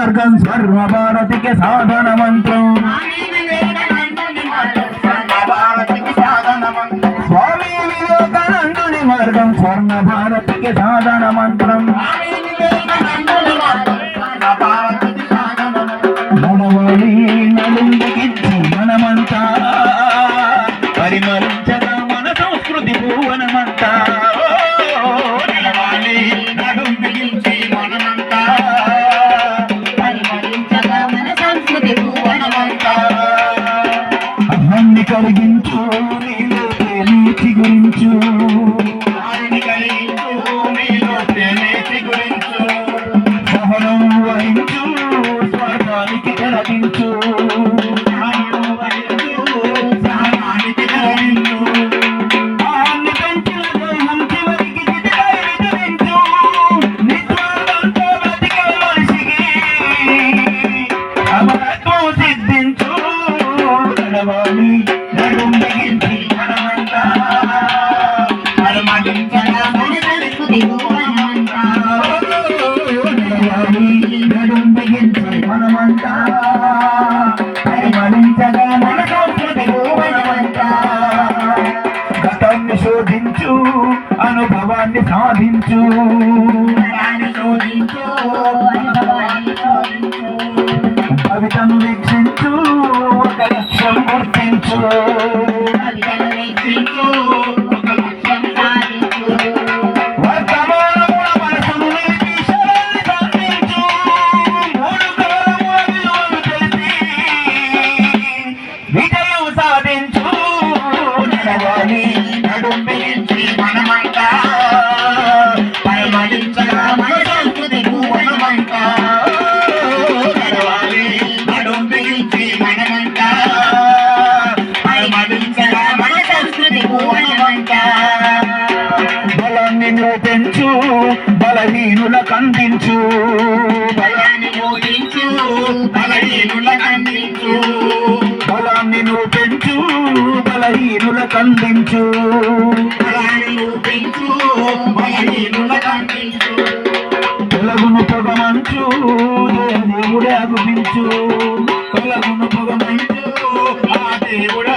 మార్గం స్వర్ణ భారతికి సాధన మంత్రం స్వామి వివేకానందుని మార్గం స్వర్ణ భారతికి సాధన మంత్రం మనమంతా పరిమళించగా మన సంస్కృతి భువనమంతా. అహాన్ని కలిగించు నీలో తేలి చిగురించు సహనం వహించు స్వర్గానికి తెరగించు మనమంతా పరిమళించగా గతాన్ని శోధించు అనుభవాన్ని సాధించు కవితను వీక్షించు ఒక లక్ష్యం గుర్తించు సాధించు. నడవాలి నడుం బిగించి మనమంతా. పరిమళించగా మన సంస్కృతి భువనమంతా నడవాలి నడుం మనమంతా. పరిమళించగా మన బలాన్ని నిరూపించు బలహీనుల కందించు బలాన్ని బోధించు. బలహీనుల కందించు బలాన్ని నిరూపించు బలహీనుల కందించు తొలగును పొగమంచు దేవుడే అగుపించు తొలగును పొగమంచు. ఆ దేవుడే